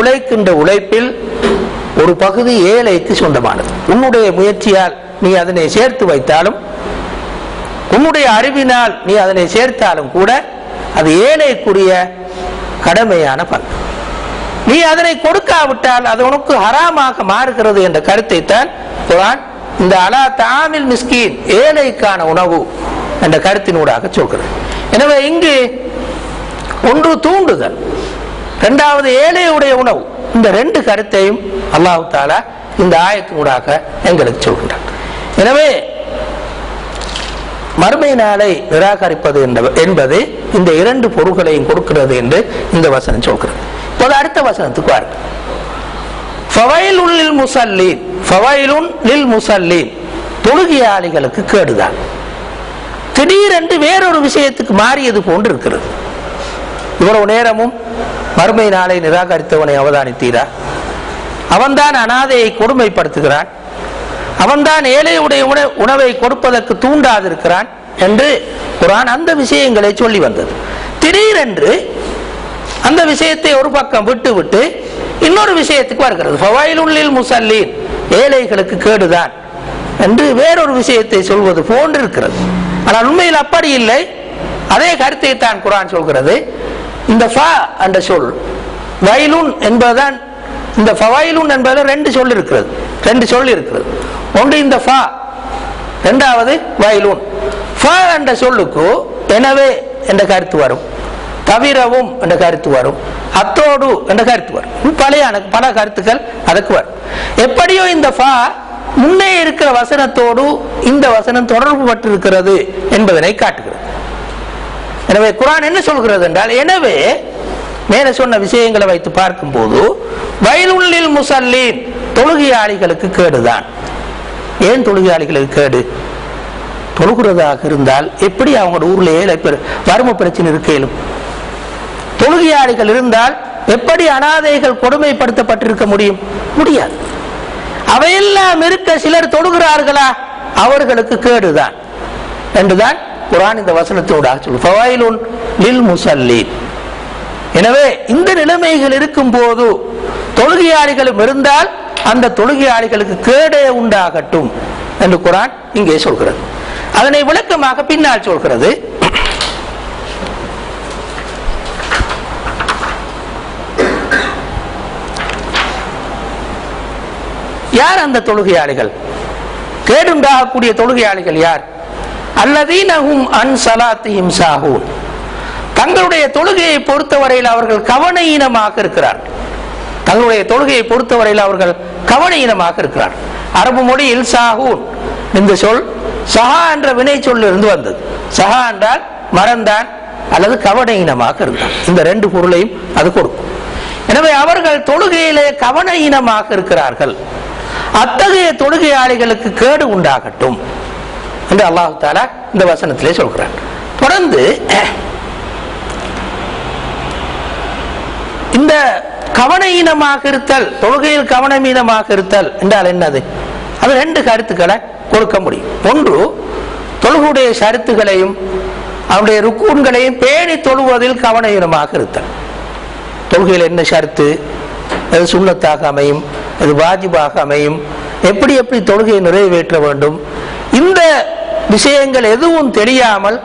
உழைக்கின்ற உழைப்பில் ஒரு பகுதி ஏழைக்கு சொந்தமானது. உன்னுடைய முயற்சியால் நீ அதனை சேர்த்து வைத்தாலும் உன்னுடைய அறிவினால் நீ அதனை சேர்த்தாலும் கூட அது ஏழைக்குரிய கடமையான பங்கு நீ அதனை கொடுக்காவிட்டால் அது உனக்கு ஹராமாக மாறுகிறது என்ற கருத்தை தான் குரான் இந்த அலா தாமில் மிஸ்கின் ஏழைக்கான உணவு என்ற கருத்தினூடாக சொல்கிறது. எனவே இங்கு ஒன்று தூண்டுதல். ரெண்டாவது ஏழையுடைய உணவு. இந்த ரெண்டு கருத்தையும் அல்லாஹு தாலா இந்த ஆயத்தினூடாக எங்களுக்கு சொல்கின்றார் எனவே மறுமை நாளை நிராகரிப்பது என்பது இந்த இரண்டு பொருள்களையும் கொடுக்கிறது என்று இந்த வசனம் சொல்கிறது. இப்போது அடுத்த வசனத்துக்கு வாருங்கள். ஃபவைலுன் முசல்லீன் ஃபவைலுன் லில் முசல்லீன். தொழுகையாளிகளுக்கு கேடுதான். திடீரென்று வேறொரு விஷயத்துக்கு மாறியது போன்று இருக்கிறது. இவ்வளவு நேரமும் மறுமை நாளை நிராகரித்தவனை அவதானித்தீரா? அவன்தான் அனாதையை கொடுமைப்படுத்துகிறான். அவன்தான் ஏழையுடைய உண- உணவை கொடுப்பதற்கு தூண்டாதிருக்கிறான் என்று குரான் அந்த விஷயங்களை சொல்லி வந்தது. திடீரென்று அந்த விஷயத்தை ஒரு பக்கம் விட்டு விட்டு இன்னொரு விஷயத்துக்கு வருகிறது. ஃபவாயிலுள்ளில் முசல்லீன். ஏழைகளுக்கு கேடுதான் என்று வேறொரு விஷயத்தை சொல்வது போன்று இருக்கிறது. ஆனால் உண்மையில் அப்படி இல்லை. அதே கருத்தை தான் குரான் சொல்கிறது. இந்த ஃபா என்ற சொல் வயலுன் என்பதுதான் இந்த ஃபவாயிலுன் என்பது ரெண்டு சொல் இருக்கிறது. ரெண்டு சொல் இருக்கிறது. ஒன்று இந்த ஃபா ரெண்டாவது வயலுன். ஃப என்ற சொல்லுக்கு எனவே என்ற கருத்து வரும். தவிரவும் என்ற கருத்து வரும். அத்தோடு என்ற கருத்து வரும். பழைய பல கருத்துக்கள் அதுக்கு வரும். எப்படியோ இந்த ஃபா முன்னே இருக்கிற வசனத்தோடு இந்த வசனம் தொடர்பு பட்டிருக்கிறது என்பதனை காட்டுகிறது. எனவே குரான் என்ன சொல்கிறது என்றால் எனவே மேல சொன்ன விஷயங்களை வைத்து பார்க்கும்போது வயலுள்ளில் முசல்லீன் தொழுகையாளிகளுக்கு கேடுதான். ஏன் தொழுகையாளிகளுக்கு கேடு? தொழுகிறதாக இருந்தால் எப்படி அவங்களோட ஊர்ல ஏழை வறுமை பிரச்சனை இருக்கேலும் தொழுகையாளிகள் இருந்தால் எப்படி அனாதைகள் கொடுமைப்படுத்தப்பட்டிருக்க முடியும்? முடியாது. அவையெல்லாம் இருக்க சிலர் தொழுகிறார்களா? அவர்களுக்கு கேடுதான். என்றுதான் குரான் இந்த வசனத்தோட சொல்லு ஃபவாயிலுன் லில் முசல்லீன். எனவே இந்த நிலைமைகள் இருக்கும் போது தொழுகையாளிகளும் இருந்தால் அந்த தொழுகையாளிகளுக்கு கேடே உண்டாகட்டும் என்று குரான் இங்கே சொல்கிறது. அதனை விளக்கமாக பின்னால் சொல்கிறது. யார் அந்த தொழுகையாளிகள்? கேடுண்டாகக்கூடிய தொழுகையாளிகள் யார்? அல்லதீனஹும் அன் சலாத்திஹிம் சாஹூன் தங்களுடைய தொழுகையை பொறுத்தவரையில் அவர்கள் கவனஈனமாக இருக்கிறார். தங்களுடைய தொழுகையை பொறுத்தவரையில் அவர்கள் கவனஈனமாக இருக்கிறார். அரபு மொழியில் சாஹூன் இந்த சொல் சஹா என்ற வினை சொல்லிருந்து வந்தது. சஹா என்றால் மறந்தான் அல்லது கவனஈனமாக இருந்தான். இந்த ரெண்டு பொருளையும் அது கொடுக்கும். எனவே அவர்கள் தொழுகையிலே கவனஈனமாக இருக்கிறார்கள். அத்தகைய தொழுகையாளிகளுக்கு கேடு உண்டாகட்டும். என்று அல்லாஹு தாலா இந்த வசனத்திலே சொல்கிறார் தொடர்ந்து இந்த கவனஈனமாக இருத்தல் தொழுகையில் கவனமீனமாக இருத்தல் என்றால் என்னது? அது ரெண்டு கருத்துக்களை கொடுக்க முடியும். ஒன்று தொழுகுடைய சருத்துகளையும் அவனுடைய ருக்கூன்களையும் பேணி தொழுவதில் கவனஈனமாக இருத்தல். தொழுகையில் என்ன ஷர்த்து? அது சுண்ணத்தாக அமையும் அது வாஜிபாக அமையும். எப்படி எப்படி தொழுகையை நிறைவேற்ற வேண்டும்? இந்த விஷயங்கள் எதுவும் தெரியாமல்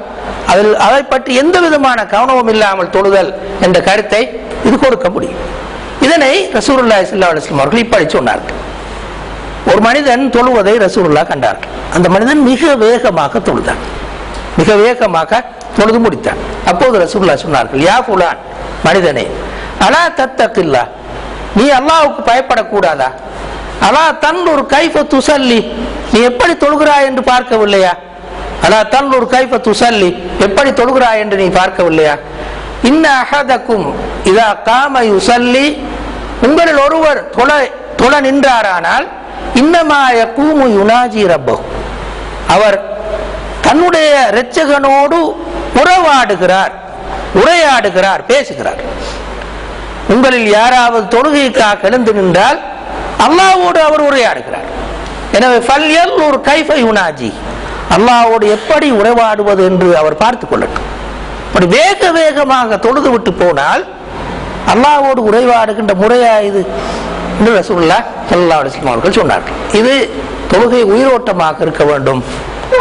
அதில் அதை பற்றி எந்த விதமான கவனமும் இல்லாமல் தொழுதல் என்ற கருத்தை இது கொடுக்க முடியும். இதனை ரசூருல்லா ஸல்லல்லாஹு அலைஹி அவர்கள் இப்படி சொன்னார்கள். ஒரு மனிதன் தொழுவதை ரசூருல்லா கண்டார்கள். அந்த மனிதன் மிக வேகமாக தொழுதான். மிக வேகமாக தொழுது முடித்தான். அப்போது ரசூல்லா சொன்னார்கள் யா புலான் மனிதனே அலா தத்தகில்லா நீ அல்லாவுக்கு பயப்படக்கூடாதா? அலா தன் ஒரு கைஃப துசல்லி நீ எப்படி தொழுகிறாய் என்று பார்க்கவில்லையா? அலா தன் ஒரு கைஃப துசல்லி? எப்படி தொழுகிறாய் என்று நீ பார்க்கவில்லையா? இன்ன அஹதக்கும் இதா காம யுசல்லி? உங்களில் ஒருவர் தொழ தொழ நின்றாரானால் இன்னமாய கூமு யுனாஜி ரப்பஹு. அவர் தன்னுடைய இரட்சகனோடு உறவாடுகிறார் உரையாடுகிறார் பேசுகிறார். உங்களில் யாராவது தொழுகைக்காக எழுந்து நின்றால் அல்லாவோடு அவர் உரையாடுகிறார். எனவே ஃபல்யல் ஒரு கைஃபை யுனாஜி. அல்லாவோடு எப்படி உறவாடுவது என்று அவர் பார்த்துக் கொள்ளட்டும் அப்படி வேக வேகமாக தொழுது விட்டு போனால் அல்லாவோடு உறைவாடுகின்ற முறையா இது என்று ரசூல்லா ஸல்லல்லாஹு அவர்கள் சொன்னார்கள். இது தொழுகை உயிரோட்டமாக இருக்க வேண்டும்.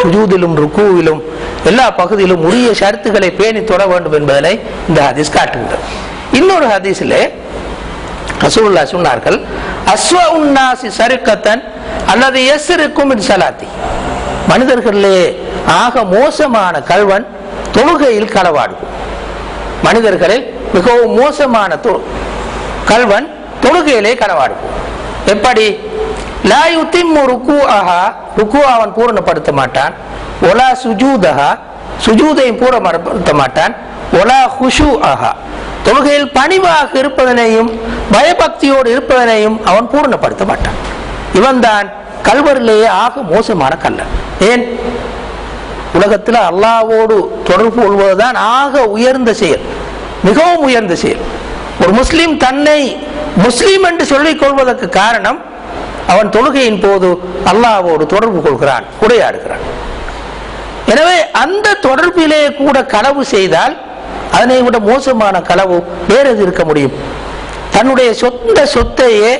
சுஜூதிலும் ருக்குவிலும் எல்லா பகுதியிலும் உரிய ஷரத்துகளை பேணி தொட வேண்டும் என்பதனை இந்த ஹதீஸ் காட்டுகிறது. இன்னொரு ஹதீஸிலே ரசூல்லா சொன்னார்கள் அஸ்வ உன்னாசி சருக்கத்தன் அல்லது எஸ்ருக்கும் சலாத்தி. மனிதர்களிலே ஆக மோசமான கல்வன் தொழுகையில் களவாடுவோம் மனிதர்களில் மிகவும் மோசமான கல்வன் தொழுகையிலே களவாடுவோம் எப்படி? லா யுத்திம்மு ருக்குஅஹா ருக்கு அவன் பூரணப்படுத்த மாட்டான். ஒலா சுஜூதஹா சுஜூதையும் பூரணப்படுத்த மாட்டான். ஒலா ஹுஷு ஆஹா தொழுகையில் பணிவாக இருப்பதனையும் பயபக்தியோடு இருப்பதனையும் அவன் பூரணப்படுத்த மாட்டான். இவன்தான் கல்வரிலேயே ஆக மோசமான கல்லன் ஏன்? உலகத்தில் அல்லாவோடு தொடர்பு கொள்வதுதான் ஆக உயர்ந்த செயல். மிகவும் உயர்ந்த செயல். ஒரு முஸ்லீம் தன்னை முஸ்லீம் என்று சொல்லிக் கொள்வதற்கு காரணம் அவன் தொழுகையின் போது அல்லாவோடு தொடர்பு கொள்கிறான் உரையாடுகிறான் எனவே அந்த தொடர்பிலே கூட களவு செய்தால் அதனை விட மோசமான களவு வேறு எது இருக்க முடியும்? தன்னுடைய சொந்த சொத்தையே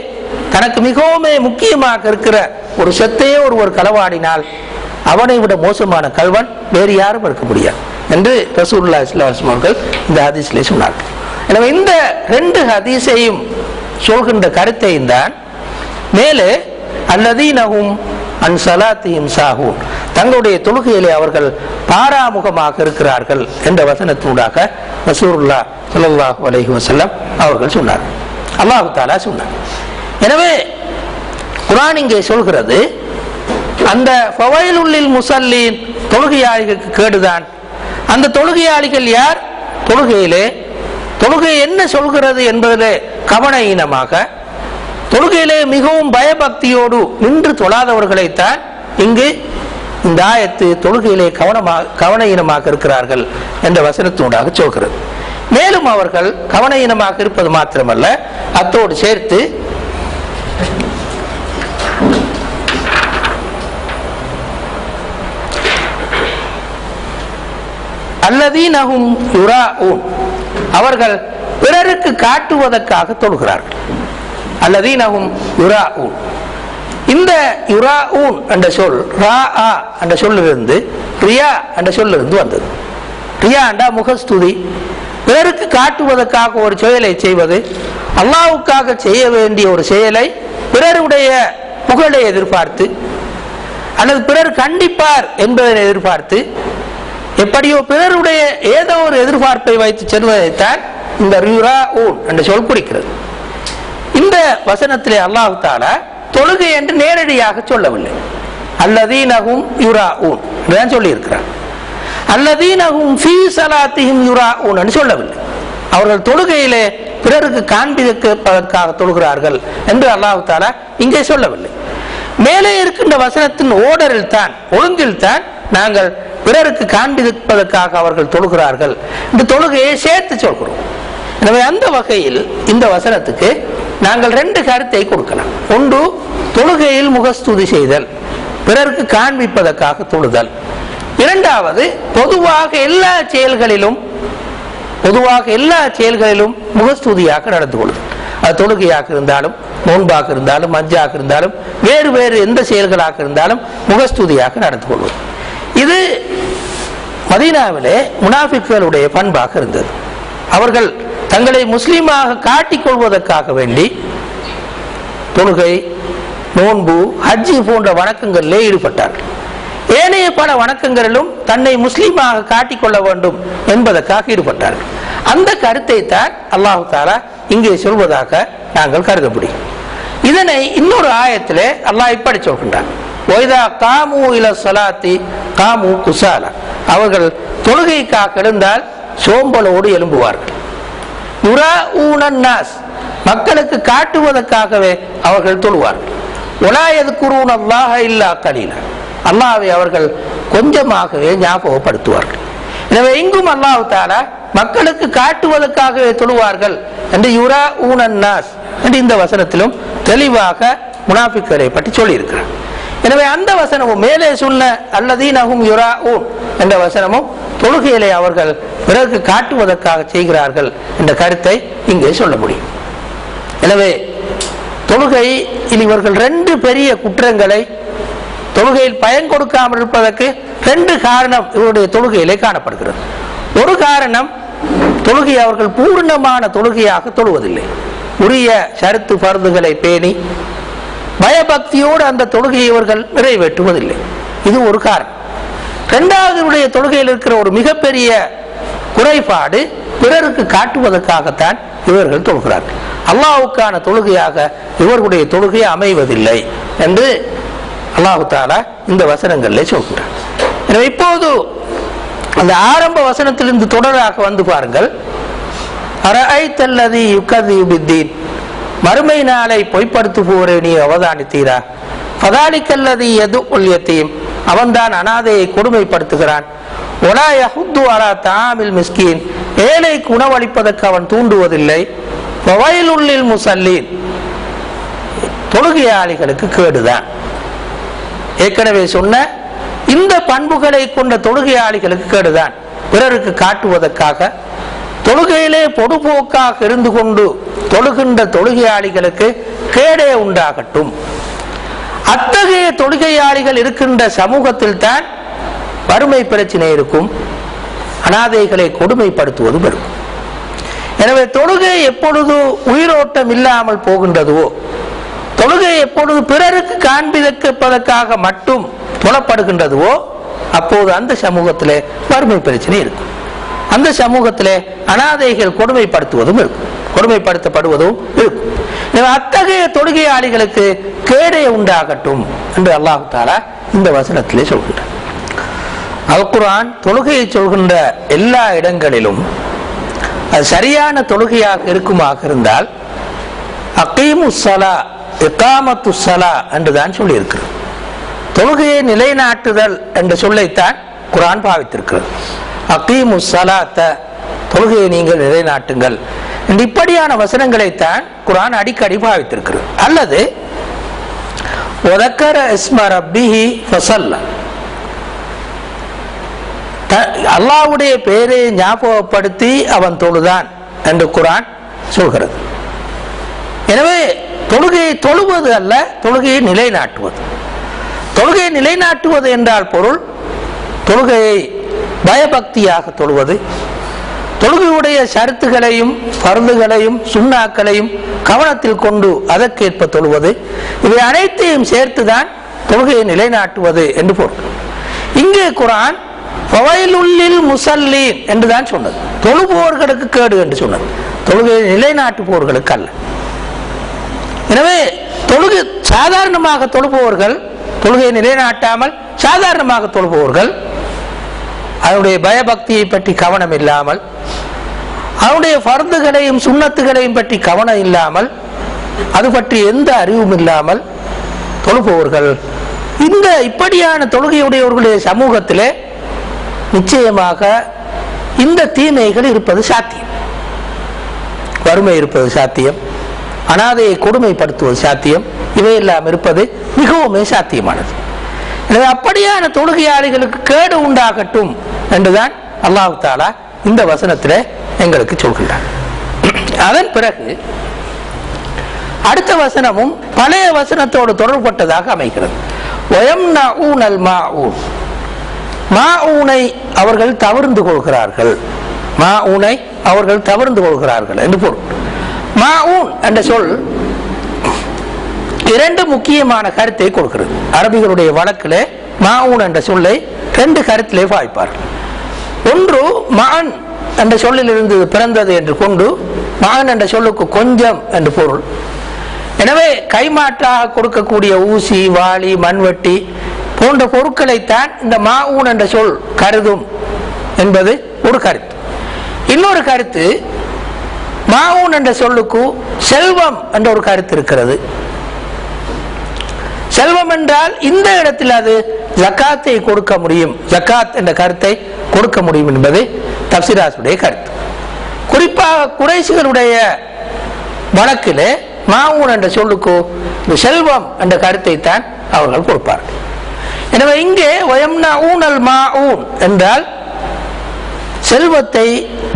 தனக்கு மிகவும் முக்கியமாக இருக்கிற ஒரு சொத்தையே ஒருவர் களவாடினால் அவனை விட மோசமான கல்வன் வேறு யாரும் இருக்க முடியாது என்று ரசூல்லா இஸ்லாம் அவர்கள் இந்த ஹதீஸிலே சொன்னார்கள். எனவே இந்த ரெண்டு ஹதீஸையும் சொல்கின்ற கருத்தையும் தான் மேலே அல்லதீனஹும் அன் சலாத்தியும் சாகூன் தங்களுடைய தொழுகையிலே அவர்கள் பாராமுகமாக இருக்கிறார்கள் என்ற வசனத்தூடாக ரசூருல்லா ஸல்லல்லாஹு அலஹி வசல்லம் அவர்கள் சொன்னார் அல்லாஹு தாலா சொன்னார். எனவே குரான் இங்கே சொல்கிறது அந்த உள்ளில் முசல்லின் தொழுகையாளிகளுக்கு கேடுதான். அந்த தொழுகையாளிகள் யார்? தொழுகையிலே தொழுகை என்ன சொல்கிறது என்பதிலே கவனஈனமாக தொழுகையிலே மிகவும் பயபக்தியோடு நின்று தொழாதவர்களைத்தான் இங்கு இந்த ஆயத்து தொழுகையிலே கவனமாக கவனஈனமாக இருக்கிறார்கள் என்ற வசனத்தினூடாக சொல்கிறது. மேலும் அவர்கள் கவனஈனமாக இருப்பது மாத்திரமல்ல அத்தோடு சேர்த்து அல்லதீனகும் யுராஊன். அவர்கள் பிறருக்கு காட்டுவதற்காக தொழுகிறார்கள். யுரா ஊன் இந்த யுராஊன் என்ற சொல் ரா ஆ என்ற சொல்லிலிருந்து ரியா என்ற சொல்லிலிருந்து வந்தது. ரியா அண்டா முகஸ்துதி. பிறருக்கு காட்டுவதற்காக ஒரு செயலை செய்வது அல்லாவுக்காக செய்ய வேண்டிய ஒரு செயலை பிறருடைய புகழை எதிர்பார்த்து அல்லது பிறர் கண்டிப்பார் என்பதை எதிர்பார்த்து எப்படியோ பிறருடைய ஏதோ ஒரு எதிர்பார்ப்பை வைத்து செல்வதைத்தான் இந்த ரியுரா ஊன் என்ற சொல் குறிக்கிறது. இந்த வசனத்திலே அல்லாஹு தாலா தொழுகை என்று நேரடியாக சொல்லவில்லை. அல்லதீனகும் யுரா ஊன் தான் சொல்லி இருக்கிறார் அல்லதீனகும் ஃபி சலாத்தியும் யுரா ஊன் சொல்லவில்லை. அவர்கள் தொழுகையிலே பிறருக்கு காண்பிக்கப்பதற்காக தொழுகிறார்கள். என்று அல்லாஹு தாலா இங்கே சொல்லவில்லை. மேலே இருக்கின்ற வசனத்தின் ஓடரில் தான் ஒழுங்கில் தான் நாங்கள் பிறருக்கு காண்பிப்பதற்காக அவர்கள் தொழுகிறார்கள். இந்த தொழுகையை சேர்த்து சொல்கிறோம். எனவே அந்த வகையில் இந்த வசனத்துக்கு நாங்கள் ரெண்டு கருத்தை கொடுக்கலாம். ஒன்று தொழுகையில் முகஸ்துதி செய்தல் பிறருக்கு காண்பிப்பதற்காக தொழுதல். இரண்டாவது பொதுவாக எல்லா செயல்களிலும் பொதுவாக எல்லா செயல்களிலும் முகஸ்துதியாக நடந்து கொள்ளுதல். அது தொழுகையாக இருந்தாலும் நோன்பாக இருந்தாலும் மஞ்சாக இருந்தாலும் வேறு வேறு எந்த செயல்களாக இருந்தாலும் முகஸ்துதியாக நடந்து கொள்வது. இது மதீனாவிலே முனாஃபிக்களுடைய பண்பாக இருந்தது. அவர்கள் தங்களை முஸ்லீமாக காட்டிக் கொள்வதற்காக வேண்டி தொழுகை நோன்பு ஹஜ்ஜி போன்ற வணக்கங்களிலே ஈடுபட்டார்கள். ஏனைய பல வணக்கங்களிலும் தன்னை முஸ்லீமாக காட்டிக்கொள்ள வேண்டும் என்பதற்காக ஈடுபட்டார்கள். அந்த கருத்தை தான் அல்லாஹு தாலா இங்கே சொல்வதாக நாங்கள் கருத முடியும் இதனை இன்னொரு ஆயத்தில் அல்லாஹ் இப்படி சொல்கின்றான். ஒய்தா காமு இல சலாத்தி காமு குசாலா. அவர்கள் தொழுகைக்காக எழுந்தால் சோம்பலோடு எழும்புவார்கள். யுரா நாஸ் மக்களுக்கு காட்டுவதற்காகவே அவர்கள் தொழுவார்கள். உலாயது குருன் அல்லாஹ இல்லா கலீல. அல்லாவை அவர்கள் கொஞ்சமாகவே ஞாபகப்படுத்துவார்கள். எனவே இங்கும் அல்லாஹு தாலா மக்களுக்கு காட்டுவதற்காகவே தொழுவார்கள் என்று யுரா ஊனன்னாஸ் என்று இந்த வசனத்திலும் தெளிவாக முனாஃபிக்களை பற்றி சொல்லியிருக்கிறார். எனவே அந்த வசனமும் மேலே சொன்ன அல்லதீனஹும் யுரா என்ற வசனமும் தொழுகையிலே அவர்கள் பிறகு காட்டுவதற்காக செய்கிறார்கள் என்ற கருத்தை இங்கே சொல்ல முடியும். எனவே தொழுகையில் இவர்கள் ரெண்டு பெரிய குற்றங்களை தொழுகையில் பயன் கொடுக்காமல் இருப்பதற்கு ரெண்டு காரணம் இவருடைய தொழுகையிலே காணப்படுகிறது. ஒரு காரணம் தொழுகை அவர்கள் பூர்ணமான தொழுகையாக தொழுவதில்லை. உரிய சருத்து பருந்துகளை பேணி பயபக்தியோடு அந்த தொழுகையை இவர்கள் நிறைவேற்றுவதில்லை. இது ஒரு காரணம். இரண்டாவது தொழுகையில் இருக்கிற ஒரு மிகப்பெரிய குறைபாடு பிறருக்கு காட்டுவதற்காகத்தான் இவர்கள் தொழுகிறார்கள். அல்லாவுக்கான தொழுகையாக இவர்களுடைய தொழுகை அமைவதில்லை என்று அல்லாஹு தாலா இந்த வசனங்களில் சொல்கிறார் எனவே இப்போது அந்த ஆரம்ப வசனத்திலிருந்து தொடராக வந்து பாருங்கள். அரஐத்தல்லதி யுக்கதியுபித்தீன் மறுமை நாளை பொய்ப்படுத்துபவரை நீ அவதானித்தீரா? பதாலிக்கல்லதி எது ஒல்யத்தையும் அவன்தான் அனாதையை கொடுமைப்படுத்துகிறான். ஒலா யஹுத்து தாமில் மிஸ்கீன். ஏழைக்கு உணவளிப்பதற்கு அவன் தூண்டுவதில்லை. வயலுள்ளில் முசல்லீன். தொழுகையாளிகளுக்கு கேடுதான். ஏற்கனவே சொன்ன இந்த பண்புகளை கொண்ட தொழுகையாளிகளுக்கு கேடுதான். பிறருக்கு காட்டுவதற்காக தொழுகையிலே பொதுபோக்காக இருந்து கொண்டு தொழுகின்ற தொழுகையாளிகளுக்கு கேடே உண்டாகட்டும். அத்தகைய தொழுகையாளிகள் இருக்கின்ற சமூகத்தில் தான் வறுமை பிரச்சனை இருக்கும். அனாதைகளை கொடுமைப்படுத்துவது வரும் எனவே தொழுகை எப்பொழுது உயிரோட்டம் இல்லாமல் போகின்றதுவோ தொழுகை எப்பொழுது பிறருக்கு காண்பிதற்கப்பதற்காக மட்டும் புலப்படுகின்றதுவோ அப்போது அந்த சமூகத்திலே வறுமை பிரச்சனை இருக்கும். அந்த சமூகத்திலே அனாதைகள் கொடுமைப்படுத்துவதும் இருக்கும். கொடுமைப்படுத்தப்படுவதும் இருக்கும். அத்தகைய தொழுகையாளிகளுக்கு கேடே உண்டாகட்டும் என்று அல்லாஹு தாலா இந்த வசனத்திலே சொல்கின்றார் அல் தொழுகையை சொல்கின்ற எல்லா இடங்களிலும் அது சரியான தொழுகையாக இருக்குமாக இருந்தால் அகீமு சலா இக்காமத்து சலா என்றுதான் சொல்லியிருக்கிறது தொழுகையை நிலைநாட்டுதல் என்ற சொல்லைத்தான் குரான் பாவித்திருக்கிறது. அகீமு சலாத்த தொழுகையை நீங்கள் நிலைநாட்டுங்கள். என்று இப்படியான வசனங்களைத்தான் குரான் அடிக்கடி பாவித்திருக்கிறது. அல்லது ஒதக்கர இஸ்ம ரப்பிஹி ஃபசல்ல அல்லாஹ்வுடைய பெயரை ஞாபகப்படுத்தி அவன் தொழுதான் என்று குரான் சொல்கிறது. எனவே தொழுகையை தொழுவது அல்ல தொழுகையை நிலைநாட்டுவது. தொழுகையை நிலைநாட்டுவது என்றால் பொருள் தொழுகையை பயபக்தியாக தொழுவது. தொழுகையுடைய சருத்துகளையும் பருந்துகளையும் சுண்ணாக்களையும் கவனத்தில் கொண்டு அதற்கேற்ப தொழுவது. இவை அனைத்தையும் சேர்த்துதான் தொழுகையை நிலைநாட்டுவது என்று பொருள். இங்கே குரான் ஃபவைலுல்லில் முசல்லீன் என்றுதான் சொன்னது. தொழுபவர்களுக்கு கேடு என்று சொன்னது. தொழுகையை நிலைநாட்டுபவர்களுக்கு அல்ல. எனவே தொழுகை சாதாரணமாக தொழுபவர்கள் தொழுகையை நிலைநாட்டாமல் சாதாரணமாக தொழுபவர்கள் அவருடைய பயபக்தியை பற்றி கவனம் இல்லாமல் அவருடைய பருந்துகளையும் சுண்ணத்துகளையும் பற்றி கவனம் இல்லாமல் அது பற்றி எந்த அறிவும் இல்லாமல் தொழுபவர்கள். இந்த இப்படியான தொழுகையுடையவர்களுடைய சமூகத்திலே நிச்சயமாக இந்த தீமைகள் இருப்பது சாத்தியம். வறுமை இருப்பது சாத்தியம். அனாதையை கொடுமைப்படுத்துவது சாத்தியம். இவையெல்லாம் இருப்பது மிகவுமே சாத்தியமானது. எனவே அப்படியான தொழுகையாளிகளுக்கு கேடு உண்டாகட்டும் என்றுதான் அல்லாஹு தாலா இந்த வசனத்தில் எங்களுக்கு சொல்கிறார் அதன் பிறகு அடுத்த வசனமும் பழைய வசனத்தோடு தொடர்பட்டதாக அமைகிறது. மா ஊனை அவர்கள் தவிர்ந்து கொள்கிறார்கள். மா ஊனை அவர்கள் தவிர்ந்து கொள்கிறார்கள் என்று பொருள். மாஊன் என்ற சொல் இரண்டு முக்கியமான கருத்தை கொடுக்கிறது. அரபிகளுடைய வழக்கில் மாவுன் என்ற சொல்லை ரெண்டு கருத்திலே வாய்ப்பார்கள் ஒன்று மான் என்ற சொல்லிலிருந்து பிறந்தது என்று கொண்டு மான் என்ற சொல்லுக்கு கொஞ்சம் என்று பொருள். எனவே கைமாற்றாக கொடுக்கக்கூடிய ஊசி வாளி மண்வெட்டி போன்ற பொருட்களைத்தான் இந்த மாவுன் என்ற சொல் கருதும் என்பது ஒரு கருத்து. இன்னொரு கருத்து மாவுன் என்ற சொல்லுக்கு செல்வம் என்ற ஒரு கருத்து இருக்கிறது. செல்வம் என்றால் இந்த இடத்தில் அது ஜக்காத்தை கொடுக்க முடியும். ஜக்காத் என்ற கருத்தை கொடுக்க முடியும் என்பது தப்சிராசுடைய கருத்து. குறிப்பாக குறைசிகளுடைய வழக்கிலே மாவுன் என்ற சொல்லுக்கு இந்த செல்வம் என்ற கருத்தை தான் அவர்கள் கொடுப்பார்கள். எனவே இங்கே ஒயம்னா ஊனல் மா ஊன் என்றால் செல்வத்தை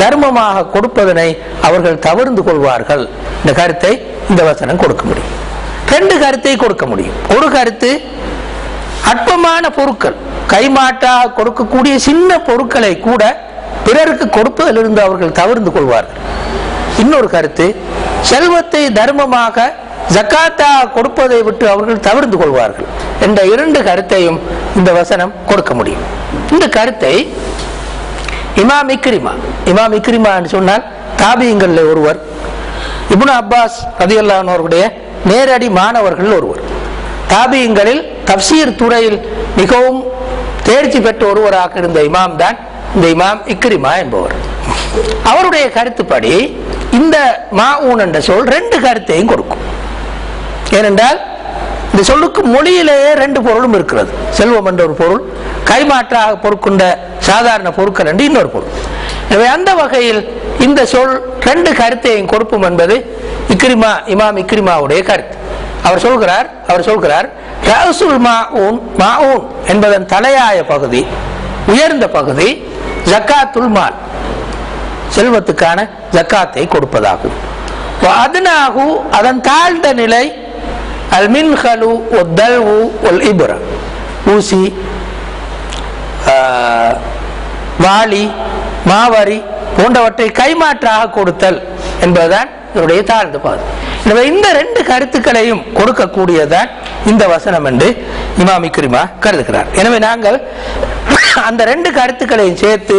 தர்மமாக கொடுப்பதனை அவர்கள் தவிர்ந்து கொள்வார்கள். இந்த கருத்தை இந்த வசனம் கொடுக்க முடியும். ரெண்டு கருத்தை கொடுக்க முடியும். ஒரு கருத்து அற்பமான பொருட்கள். கைமாட்டாக கொடுக்கக்கூடிய சின்ன பொருட்களை கூட பிறருக்கு கொடுப்பதிலிருந்து அவர்கள் தவிர்ந்து கொள்வார்கள். இன்னொரு கருத்து செல்வத்தை தர்மமாக ஜக்காத்தா கொடுப்பதை விட்டு அவர்கள் தவிர்ந்து கொள்வார்கள். என்ற இரண்டு கருத்தையும் இந்த வசனம் கொடுக்க முடியும். இந்த கருத்தை இமாம் இக்ரிமா. இமாம் இக்ரிமா என்று சொன்னால் தாபியங்களில் ஒருவர். இப்னு அப்பாஸ் ரதியல்லான் நேரடி மாணவர்கள் ஒருவர். தாபியங்களில் தப்சீர் துறையில் மிகவும் தேர்ச்சி பெற்ற ஒருவராக இருந்த இமாம் தான் இந்த இமாம் இக்ரிமா என்பவர். அவருடைய கருத்துப்படி இந்த மாஊன் என்ற சொல் ரெண்டு கருத்தையும் கொடுக்கும். ஏனென்றால் இந்த சொல்லுக்கு மொழியிலேயே ரெண்டு பொருளும் இருக்கிறது. செல்வம் என்ற ஒரு பொருள் கைமாற்றாக பொருட்கொண்ட சாதாரண பொருட்கள் என்று இன்னொரு பொருள். எனவே அந்த வகையில் இந்த சொல் ரெண்டு கருத்தையும் கொடுப்போம் என்பது இக்ரிமா இமாம் இக்ரிமாவுடைய கருத்து. அவர் சொல்கிறார் அவர் சொல்கிறார் ரசுல் மாஊன் மாஊன் என்பதன் தலையாய பகுதி உயர்ந்த பகுதி ஜக்காத்துல் மால். செல்வத்துக்கான ஜக்காத்தை கொடுப்பதாகும். அதனாகு அதன் தாழ்ந்த நிலை அல் மின்ஹலு ஒத்தல்வு ஒல் இபுர ஊசி வாளி மாவரி போன்றவற்றை கைமாற்றாக கொடுத்தல் என்பதுதான் இதனுடைய தாழ்ந்து பாது. எனவே இந்த ரெண்டு கருத்துக்களையும் கொடுக்கக்கூடியதான் இந்த வசனம் என்று இமாமி இக்ரிமா கருதுகிறார். எனவே நாங்கள் அந்த ரெண்டு கருத்துக்களையும் சேர்த்து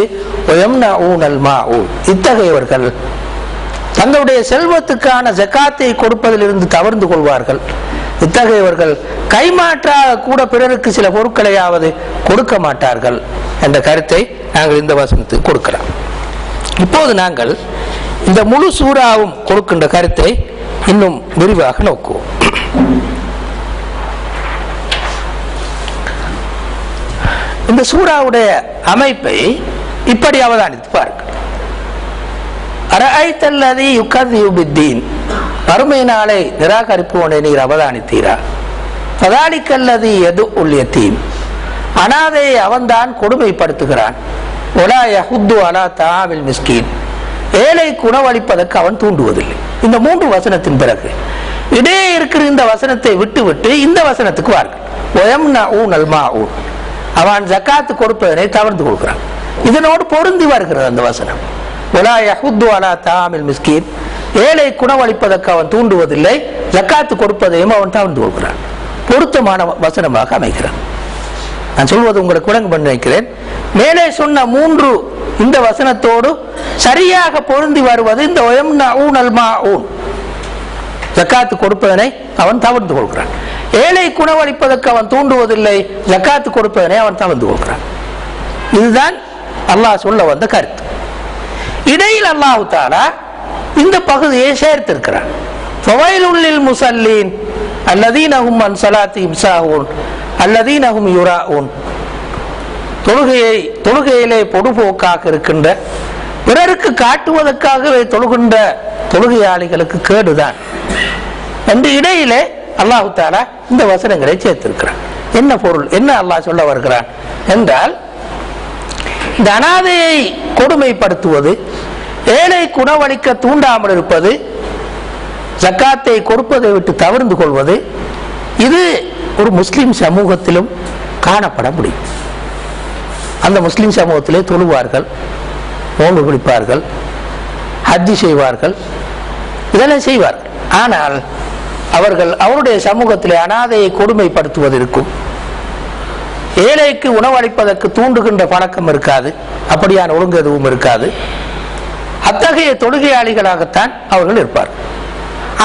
ஊனல் மா ஊ இத்தகையவர்கள் தங்களுடைய செல்வத்துக்கான ஜக்காத்தை கொடுப்பதிலிருந்து தவிர்ந்து கொள்வார்கள். இத்தகையவர்கள் கைமாற்றாக கூட பிறருக்கு சில பொருட்களையாவது கொடுக்க மாட்டார்கள் என்ற கருத்தை நாங்கள் இந்த வசனத்துக்கு கொடுக்கிறோம். இப்போது நாங்கள் இந்த முழு சூறாவும் கொடுக்கின்ற கருத்தை இன்னும் விரிவாக நோக்குவோம். இந்த சூறாவுடைய அமைப்பை இப்படி அவதானித்து பாருங்கள். அரஐத்தல்லதி நிராகரிப்போனே நாளை நீர் அவதானித்தீரா பதாலிக்கல்லதி எது உள்யத்தீன் அனாதையை அவன்தான் கொடுமைப்படுத்துகிறான். ஒலா யஹுத்து அலா தாவில் மிஸ்கீன். ஏழை குணவளிப்பதற்கு அவன் தூண்டுவதில்லை. இந்த மூன்று வசனத்தின் பிறகு இடையே இருக்கிற இந்த வசனத்தை விட்டு விட்டு இந்த வசனத்துக்கு வார்கள் ஒயம் ஊ நல்மா ஊ அவன் ஜக்காத்து கொடுப்பதனை தவிர்த்து கொடுக்கிறான் இதனோடு பொருந்தி வருகிறது அந்த வசனம். ஒலா யஹுத்து அலா தாமில் மிஸ்கீன். ஏழை குணவளிப்பதற்கு அவன் தூண்டுவதில்லை ஜக்காத்து கொடுப்பதையும் அவன் தவிர்த்து கொடுக்கிறான் பொருத்தமான வசனமாக அமைக்கிறான் நான் சொல்வது உங்களுக்கு விளங்கு பண்ணி வைக்கிறேன் மேலே சொன்ன மூன்று இந்த வசனத்தோடு சரியாக பொருந்தி வருவது இந்த ஊன் ஜக்காத்து கொடுப்பதனை அவன் தவிர்த்து கொள்கிறான். ஏழை குணவளிப்பதற்கு அவன் தூண்டுவதில்லை ஜக்காத்து கொடுப்பதனை அவன் தவிர்த்து கொள்கிறான். இதுதான் அல்லாஹ் சொல்ல வந்த கருத்து. இடையில் அல்லாஹு தாலா இந்த பகுதியை சேர்த்திருக்கிறான் ஃபவைலுல்லில் முசல்லீன் அல்லதீனஹும் அன் ஸலாத்திஹிம் சாஹூன் அல்லதீனஹும் யுராஊன். தொழுகையை தொழுகையிலே பொடுபோக்காக இருக்கின்ற பிறருக்கு காட்டுவதற்காகவே தொழுகின்ற தொழுகையாளிகளுக்கு கேடுதான். என்று இடையிலே அல்லாஹு தாலா இந்த வசனங்களை சேர்த்திருக்கிறான். என்ன பொருள் என்ன அல்லாஹ் சொல்ல வருகிறான்? என்றால் இந்த அனாதையை கொடுமைப்படுத்துவது ஏழை குணவளிக்க தூண்டாமல் இருப்பது ஜக்காத்தை கொடுப்பதை விட்டு தவிர்ந்து கொள்வது இது ஒரு முஸ்லீம் சமூகத்திலும் காணப்பட முடியும். அந்த முஸ்லீம் சமூகத்திலே தொழுவார்கள் நோன்பு பிடிப்பார்கள் ஹஜ்ஜி செய்வார்கள் இதெல்லாம் செய்வார்கள். ஆனால் அவர்கள் அவருடைய சமூகத்திலே அனாதையை கொடுமைப்படுத்துவது இருக்கும் ஏழைக்கு உணவளிப்பதற்கு தூண்டுகின்ற பழக்கம் இருக்காது அப்படியான ஒழுங்கு எதுவும் இருக்காது. அத்தகைய தொழுகையாளிகளாகத்தான் அவர்கள் இருப்பார்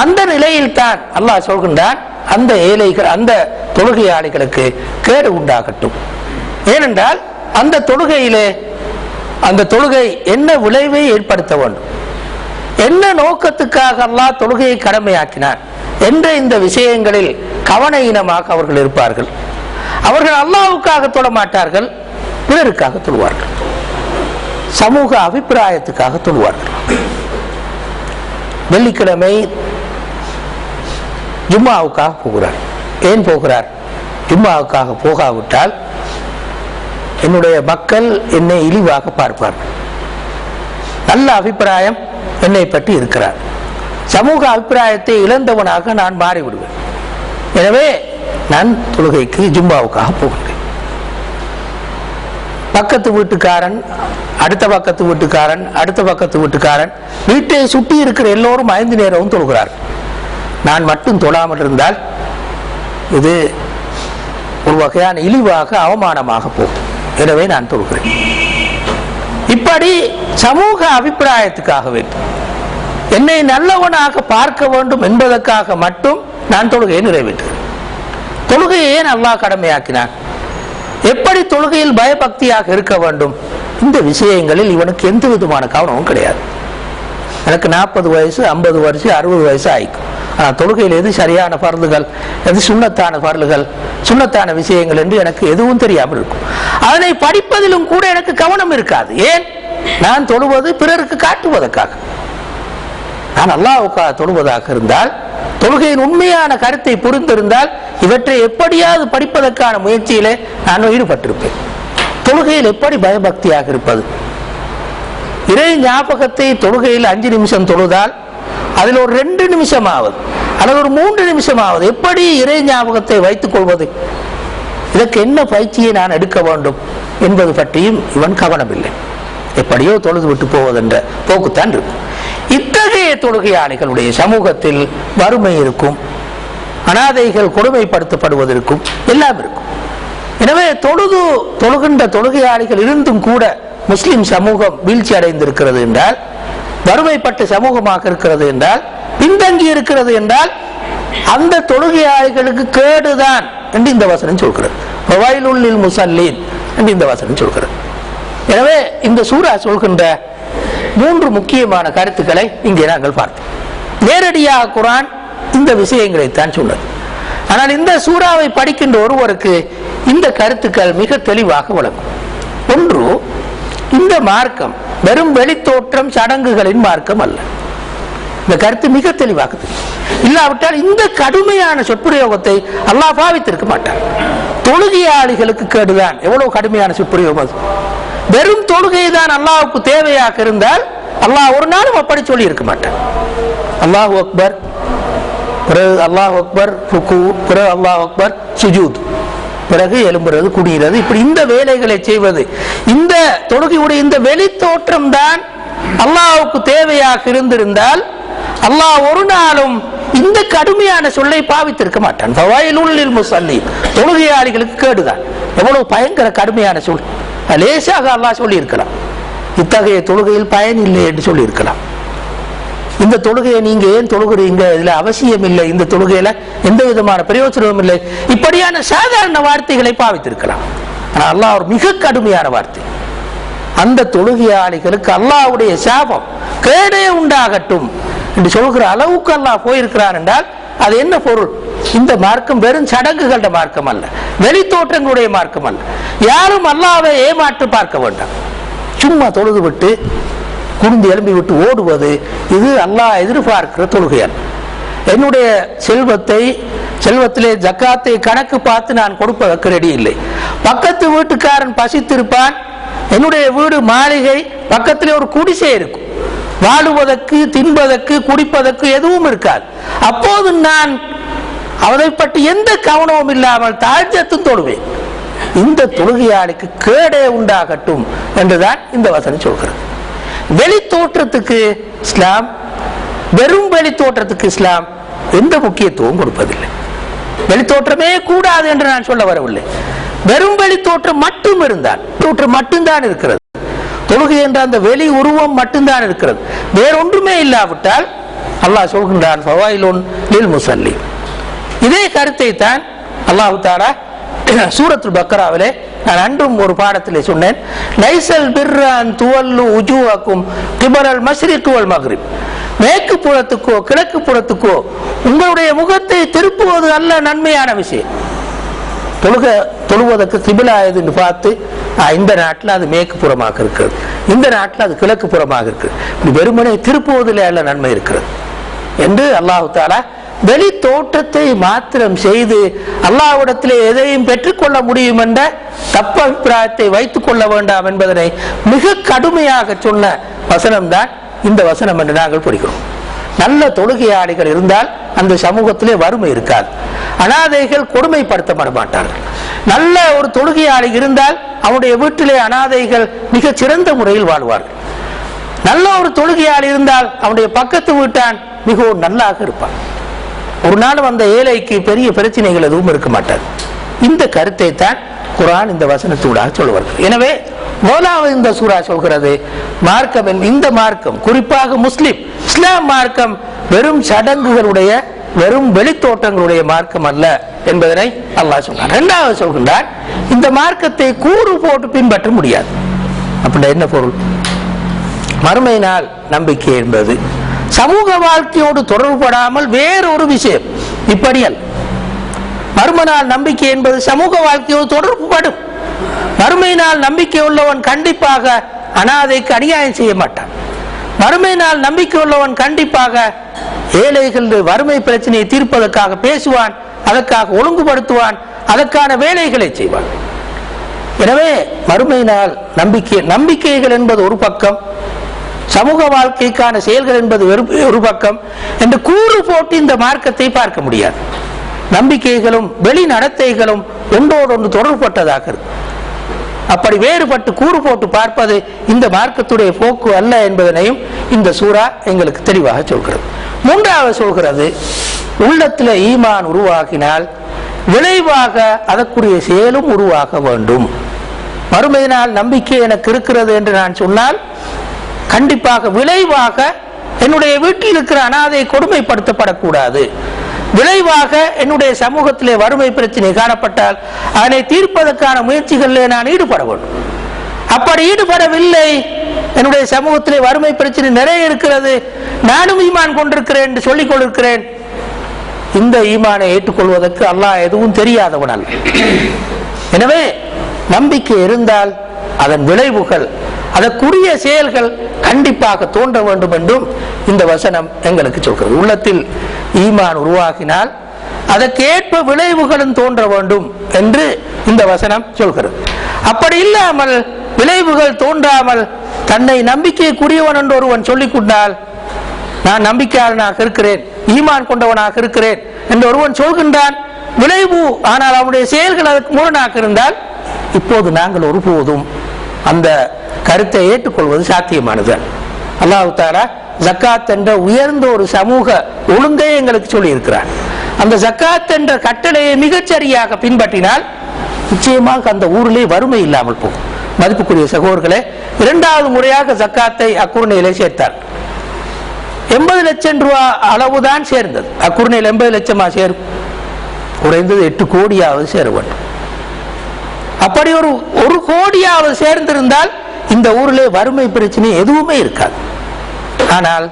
அந்த நிலையில் தான் அல்லாஹ் சொல்கின்றான் அந்த ஏழைகள் அந்த தொழுகையாளிகளுக்கு கேடு உண்டாகட்டும். ஏனென்றால் அந்த தொழுகையிலே அந்த தொழுகை என்ன விளைவை ஏற்படுத்த வேண்டும்? என்ன நோக்கத்துக்காக அல்லாஹ் தொழுகையை கடமையாக்கினார்? என்ற இந்த விஷயங்களில் கவன இனமாக அவர்கள் இருப்பார்கள். அவர்கள் அல்லாவுக்காக தொட மாட்டார்கள் பிறருக்காக தொழுவார்கள். சமூக அபிப்பிராயத்துக்காக தொழுவார்கள். வெள்ளிக்கிழமை ஜும்மாவுக்காக போகிறார். ஏன் போகிறார்? ஜும்மாவுக்காக போகாவிட்டால் என்னுடைய மக்கள் என்னை இழிவாக பார்ப்பார்கள். நல்ல அபிப்பிராயம் என்னை பற்றி இருக்கிறார். சமூக அபிப்பிராயத்தை இழந்தவனாக நான் மாறிவிடுவேன். எனவே நான் தொழுகைக்கு ஜும்பாவுக்காக போகிறேன் பக்கத்து வீட்டுக்காரன் அடுத்த பக்கத்து வீட்டுக்காரன் அடுத்த பக்கத்து வீட்டுக்காரன் வீட்டை சுற்றி இருக்கிற எல்லோரும் ஐந்து நேரமும் தொழுகிறார். நான் மட்டும் தொழாமல் இருந்தால் இது ஒரு வகையான இழிவாக அவமானமாக போகும். எனவே நான் தொழுகிறேன். இப்படி சமூக அபிப்பிராயத்துக்காக வேண்டும். என்னை நல்லவனாக பார்க்க வேண்டும் என்பதற்காக மட்டும் நான் தொழுகையை நிறைவேற்றுகிறேன். தொழுகையை ஏன் அல்லாஹ் கடமையாக்கினான்? எப்படி தொழுகையில் பயபக்தியாக இருக்க வேண்டும்? இந்த விஷயங்களில் இவனுக்கு எந்த விதமான கவனமும் கிடையாது. எனக்கு நாற்பது வயசு ஐம்பது வயசு அறுபது வயசு ஆயிக்கும். ஆனால் தொழுகையில் எது சரியான பருந்துகள்? எது சுண்ணத்தான பருளுகள் சுண்ணத்தான விஷயங்கள் என்று எனக்கு எதுவும் தெரியாமல் இருக்கும். அதனை படிப்பதிலும் கூட எனக்கு கவனம் இருக்காது. ஏன்? நான் தொழுவது பிறருக்கு காட்டுவதற்காக. நான் அல்லாவுக்காக தொழுவதாக இருந்தால் தொழுகையின் உண்மையான கருத்தை புரிந்திருந்தால் இவற்றை எப்படியாவது படிப்பதற்கான முயற்சியிலே நான் ஈடுபட்டிருப்பேன். தொழுகையில் எப்படி பயபக்தியாக இருப்பது? இறை ஞாபகத்தை தொழுகையில் அஞ்சு நிமிஷம் தொழுதால் அதில் ஒரு ரெண்டு நிமிஷமாவது அல்லது ஒரு மூன்று நிமிஷமாவது எப்படி இறை ஞாபகத்தை வைத்துக் கொள்வது? இதற்கு என்ன பயிற்சியை நான் எடுக்க வேண்டும் என்பது பற்றியும் இவன் கவனமில்லை. எப்படியோ தொழுது விட்டு போவதென்ற போக்குத்தான் இருக்கும். இத்தகைய தொழுகையாளிகளுடைய சமூகத்தில் வறுமை இருக்கும் அனாதைகள் கொடுமைப்படுத்தப்படுவதற்கும் எல்லாம் இருக்கும். எனவே தொழுது தொழுகின்ற தொழுகையாளிகள் இருந்தும் கூட முஸ்லிம் சமூகம் வீழ்ச்சி அடைந்திருக்கிறது என்றால் வறுமைப்பட்ட சமூகமாக இருக்கிறது என்றால் பின்தங்கி இருக்கிறது என்றால் அந்த தொழுகையாளிகளுக்கு கேடுதான் என்று இந்த வசனம் சொல்கிறது. முசல்லின் முசல்லீன் என்று இந்த வசனம் சொல்கிறது. எனவே இந்த சூரா சொல்கின்ற மூன்று முக்கியமான கருத்துக்களை இங்கே நாங்கள் பார்த்தோம். நேரடியாக குரான் இந்த விஷயங்களைத்தான் சொன்னது. ஆனால் இந்த சூறாவை படிக்கின்ற ஒருவருக்கு இந்த கருத்துக்கள் மிக தெளிவாக விளங்கும். ஒன்று இந்த மார்க்கம் வெறும் வெளித்தோற்றம் சடங்குகளின் மார்க்கம் அல்ல. இந்த கருத்து மிக தெளிவாக இல்லாவிட்டால் இந்த கடுமையான சொற்பிரயோகத்தை அல்லாஹ் பாவித்திருக்க மாட்டார் தொழுகையாளிகளுக்கு கேடுதான். எவ்வளவு கடுமையான சொற்பிரயோகம் அது? வெறும் தொழுகை தான் அல்லாவுக்கு தேவையாக இருந்தால் அல்லாஹ் ஒரு நாளும் அப்படி சொல்லி இருக்க மாட்டேன். அல்லாஹ் அக்பர். பிறகு அல்லாஹ் அக்பர் ருக்கு பிறகு அல்லாஹ் அக்பர் சுஜூத். பிறகு எலும்புறது குடிகிறது இப்படி இந்த வேலைகளை செய்வது. இந்த தொழுகையுடைய இந்த வெளி தோற்றம் தான் அல்லாஹ்வுக்கு தேவையாக இருந்திருந்தால் அல்லாஹ் ஒரு நாளும் இந்த கடுமையான சொல்லை பாவித்திருக்க மாட்டான். ஃபவாயிலுல் தொழுகையாளிகளுக்கு கேடுதான். எவ்வளவு பயங்கர கடுமையான சொல். லேசாக அல்லாஹ் சொல்லியிருக்கலாம். இத்தகைய தொழுகையில் பயன் இல்லை என்று சொல்லியிருக்கலாம். இந்த தொழுகையை நீங்க ஏன் தொழுகிறீங்க? இதுல அவசியம் இல்லை. இந்த தொழுகையில எந்த விதமான பிரயோஜனமும் இல்லை. இப்படியான சாதாரண வார்த்தைகளை பாவித்திருக்கலாம். ஆனால் அல்லாஹ் ஒரு மிக கடுமையான வார்த்தை. அந்த தொழுகையாளிகளுக்கு அல்லாஹ்வுடைய சாபம் கேடே உண்டாகட்டும் என்று சொல்கிற அளவுக்கு அல்லாஹ் போயிருக்கிறான் என்றால் அது என்ன பொருள்? இந்த மார்க்கம் வெறும் சடங்குகள மார்க்கம் அல்ல வெளித்தோற்றங்களுடைய மார்க்கம் அல்ல யாரும் அல்லாவை ஏமாற்று பார்க்க வேண்டாம். சும்மா தொழுது விட்டு குனிந்து எலும்பி விட்டு ஓடுவது இது அல்லாஹ் எதிர்பார்க்கிற தொழுகையல். என்னுடைய செல்வத்தை செல்வத்திலே ஜக்காத்தை கணக்கு பார்த்து நான் கொடுப்பதற்கு ரெடி இல்லை. பக்கத்து வீட்டுக்காரன் பசித்திருப்பான் என்னுடைய வீடு மாளிகை பக்கத்திலே ஒரு குடிசை இருக்கும். வாழுவதற்கு தின்பதற்கு குடிப்பதற்கு எதுவும் இருக்காது. அப்போது நான் அவரை பற்றி எந்த கவனமும் இல்லாமல் தாழ்ச்சத்தும் தொழுவேன் இந்த தொழுகையாளிக்கு கேடே உண்டாகட்டும் என்றுதான் இந்த வசனம் சொல்கிறது. வெளி தோற்றத்துக்கு இஸ்லாம் வெறும் வெளி தோற்றத்துக்கு இஸ்லாம் எந்த முக்கியத்துவம் கொடுப்பதில்லை. வெளி தோற்றமே கூடாது என்று நான் சொல்ல வரவில்லை. வெறும் வெளி தோற்றம் மட்டும் இருந்தால் தோற்றம் மட்டும்தான் இருக்கிறது. தொழுகை என்ற அந்த வெளி உருவம் மட்டும்தான் இருக்கிறது. வேறொன்றுமே இல்லாவிட்டால் அல்லாஹ் சொல்கின்றான் ஃபவாயிலுன் நில் முசல்லி. இதே கருத்தை தான் அல்லாஹு தாரா சூரத்துல் பக்ராவிலே நான் அன்றும் ஒரு பாடத்திலே சொன்னேன். லைசல் பிர்ரான் துவல்லு உஜுவாக்கும் கிபரல் மஸ்ரிக்குவல் வல் மேற்கு புறத்துக்கோ கிழக்கு புறத்துக்கோ உங்களுடைய முகத்தை திருப்புவது அல்ல நன்மையான விஷயம். தொழுக தொழுவதற்கு கிபிலா எதுன்னு பார்த்து இந்த நாட்டில் அது மேற்கு புறமாக இருக்கிறது. இந்த நாட்டில் அது கிழக்கு புறமாக இருக்குது. வெறுமனை வெறுமனே திருப்புவதில் அல்ல நன்மை இருக்கிறது. என்று அல்லாஹு தாலா வெளி தோற்றத்தை மாத்திரம் செய்து அல்லாஹ்விடத்திலே எதையும் பெற்றுக்கொள்ள முடியும் என்ற தப்பு அபிப்பிராயத்தை வைத்துக் கொள்ள வேண்டாம் என்பதனை மிக கடுமையாக சொன்ன வசனம்தான் இந்த வசனம் என்று நாங்கள் படிக்கிறோம். நல்ல தொழுகையாளிகள் இருந்தால் அந்த சமூகத்திலே வறுமை இருக்காது. அனாதைகள் கொடுமைப்படுத்தப்பட மாட்டார்கள் நல்ல ஒரு தொழுகையாளி இருந்தால் அவனுடைய வீட்டிலே அனாதைகள் மிக சிறந்த முறையில் வாழ்வார்கள். நல்ல ஒரு தொழுகையாளி இருந்தால் அவனுடைய பக்கத்து வீட்டான் மிகவும் நல்லாக இருப்பான். ஒரு நாள் அந்த ஏழைக்கு பெரிய பிரச்சனைகள் எதுவும் இருக்க மாட்டார் இந்த கருத்தை தான் குரான் இந்த வசனத்தூடாக சொல்லுவார்கள் எனவே முதலாவது இந்த சூரா சொல்கிறது மார்க்கம் இந்த மார்க்கம் குறிப்பாக முஸ்லிம் இஸ்லாம் மார்க்கம் வெறும் சடங்குகளுடைய வெறும் வெளித்தோட்டங்களுடைய மார்க்கம் அல்ல என்பதனை அல்லாஹ் சொன்னார் இரண்டாவது சொல்கின்றார் இந்த மார்க்கத்தை கூறு போட்டு பின்பற்ற முடியாது. அப்படின்னா என்ன பொருள்? மறுமையினால் நம்பிக்கை என்பது. சமூக வாழ்க்கையோடு தொடர்புபடாமல் வேறொரு விஷயம். இப்படியல். மறுமனால் நம்பிக்கை என்பது சமூக வாழ்க்கையோடு தொடர்புபடும். மறுமை நாள் நம்பிக்கை உள்ளவன் கண்டிப்பாக அனாதைக்கு அநியாயம் செய்ய மாட்டான். மறுமை நாள் நம்பிக்கை உள்ளவன் கண்டிப்பாக ஏழைகள் வறுமை பிரச்சனையை தீர்ப்பதற்காக பேசுவான் அதற்காக ஒழுங்குபடுத்துவான் அதற்கான வேலைகளை செய்வான். எனவே மறுமை நாள் நம்பிக்கை நம்பிக்கைகள் என்பது ஒரு பக்கம் சமூக வாழ்க்கைக்கான செயல்கள் என்பது வெறு- ஒரு பக்கம் என்று கூறு போட்டு இந்த மார்க்கத்தை பார்க்க முடியாது. நம்பிக்கைகளும் வெளி நடத்தைகளும் ஒன்றோடொன்று தொடர்பட்டதாக அப்படி வேறுபட்டு கூறு போட்டு பார்ப்பது இந்த மார்க்கத்துடைய போக்கு அல்ல என்பதனையும் இந்த சூறா எங்களுக்கு தெளிவாக சொல்கிறது. மூன்றாவது சொல்கிறது உள்ளத்தில் ஈமான் உருவாக்கினால் விளைவாக அதற்குரிய செயலும் உருவாக வேண்டும். மறுமையினால் நம்பிக்கை எனக்கு இருக்கிறது என்று நான் சொன்னால் கண்டிப்பாக விளைவாக என்னுடைய வீட்டில் இருக்கிற அனாதை கொடுமைப்படுத்தப்படக்கூடாது. விளைவாக என்னுடைய சமூகத்திலே வறுமை பிரச்சனை காணப்பட்டால் அதனை தீர்ப்பதற்கான முயற்சிகளில் நான் ஈடுபட வேண்டும். அப்படி ஈடுபடவில்லை. என்னுடைய சமூகத்திலே வறுமை பிரச்சனை நிறைய இருக்கிறது. நானும் ஈமான் கொண்டிருக்கிறேன் என்று சொல்லிக் கொண்டிருக்கிறேன். இந்த ஈமானை ஏற்றுக்கொள்வதற்கு அல்லாஹ் எதுவும் தெரியாதவனால் எனவே நம்பிக்கை இருந்தால் அதன் விளைவுகள் அதற்குரிய செயல்கள் கண்டிப்பாக தோன்ற வேண்டும் என்றும் இந்த வசனம் எங்களுக்கு சொல்கிறது. உள்ளத்தில் ஈமான் உருவாகினால் அதற்கேற்ப விளைவுகளும் தோன்ற வேண்டும் என்று இந்த வசனம் சொல்கிறது. அப்படி இல்லாமல் விளைவுகள் தோன்றாமல் தன்னை நம்பிக்கைக்குரியவன் என்று ஒருவன் சொல்லிக் கொண்டால் நான் நம்பிக்கையாளனாக இருக்கிறேன் ஈமான் கொண்டவனாக இருக்கிறேன் என்று ஒருவன் சொல்கின்றான் விளைவு ஆனால் அவனுடைய செயல்கள் அதற்கு முரணாக இருந்தால் இப்போது நாங்கள் ஒருபோதும் அந்த கருத்தை ஏற்றுக்கொள்வது சாத்தியமானது. அல்லாஹு தாரா ஜக்காத் என்ற உயர்ந்த ஒரு சமூக ஒழுங்கை எங்களுக்கு சொல்லி இருக்கிறார் அந்த ஜக்காத் என்ற கட்டளையை மிகச்சரியாக பின்பற்றினால் நிச்சயமாக அந்த ஊரிலே வறுமை இல்லாமல் போகும். மதிப்புக்குரிய சகோதர்களே இரண்டாவது முறையாக ஜக்காத்தை அக்குர்ணையிலே சேர்த்தார். எண்பது லட்சம் ரூபா அளவுதான் சேர்ந்தது. அக்குர்ணையில் எண்பது லட்சமா சேரும். குறைந்தது எட்டு கோடியாவது சேர வேண்டும். அப்படி ஒரு ஒரு கோடியாவது சேர்ந்திருந்தால் இந்த ஊரில் வறுமை பிரச்சனை எதுவுமே இருக்காது. ஆனால்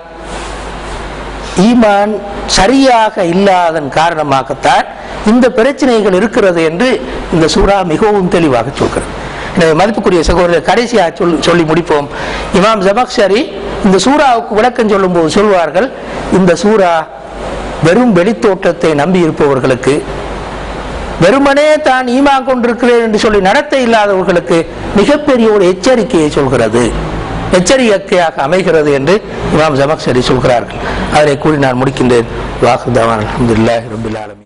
ஈமான் சரியாக இல்லாதன் காரணமாகத்தான் இந்த பிரச்சனைகள் இருக்கிறது என்று இந்த சூறா மிகவும் தெளிவாக சொல்கிறது. எனவே மதிப்புக்குரிய சகோதரர் கடைசியாக சொல் சொல்லி முடிப்போம். இமாம் ஜபக்ஷரி இந்த சூறாவுக்கு விளக்கம் சொல்லும்போது சொல்வார்கள் இந்த சூறா வெறும் வெளித்தோட்டத்தை நம்பி இருப்பவர்களுக்கு வெறுமனே தான் ஈமான் கொண்டிருக்கிறேன் என்று சொல்லி நடத்தை இல்லாதவர்களுக்கு மிகப்பெரிய ஒரு எச்சரிக்கையை சொல்கிறது. எச்சரிக்கையாக அமைகிறது என்று இமாம் ஜமக்சரி சொல்கிறார்கள். அதனை கூறி நான் முடிக்கின்றேன். வாக்குதவான் அலமதுல்லா ரபுல்லாலும்